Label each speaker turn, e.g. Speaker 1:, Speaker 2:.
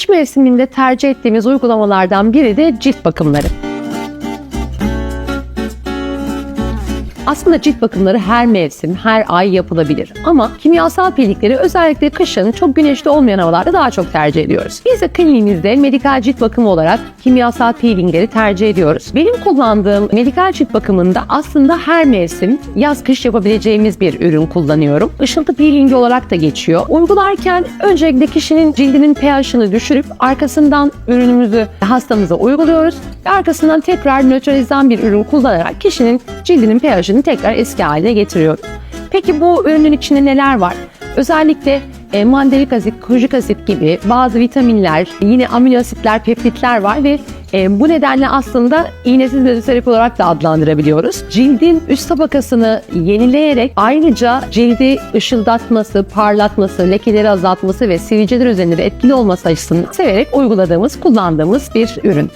Speaker 1: Kış mevsiminde tercih ettiğimiz uygulamalardan biri de cilt bakımları. Aslında cilt bakımları her mevsim, her ay yapılabilir. Ama kimyasal peeling,leri özellikle kışın çok güneşli olmayan havalarda daha çok tercih ediyoruz. Biz de kliniğimizde medikal cilt bakımı olarak kimyasal peelingleri tercih ediyoruz. Benim kullandığım medikal cilt bakımında aslında her mevsim yaz kış yapabileceğimiz bir ürün kullanıyorum. Işıltı peelingi olarak da geçiyor. Uygularken öncelikle kişinin cildinin pH'ını düşürüp arkasından ürünümüzü hastamıza uyguluyoruz ve arkasından tekrar nötralizan bir ürün kullanarak kişinin cildinin pH'ını tekrar eski haline getiriyoruz. Peki bu ürünün içinde neler var? Özellikle e, mandarik asit, kojik asit gibi bazı vitaminler, yine amino asitler, peptitler var ve e, bu nedenle aslında iğnesiz mezoterapi olarak da adlandırabiliyoruz. Cildin üst tabakasını yenileyerek ayrıca cildi ışıldatması, parlatması, lekeleri azaltması ve sivilceler üzerinde de etkili olması açısından severek uyguladığımız, kullandığımız bir ürün.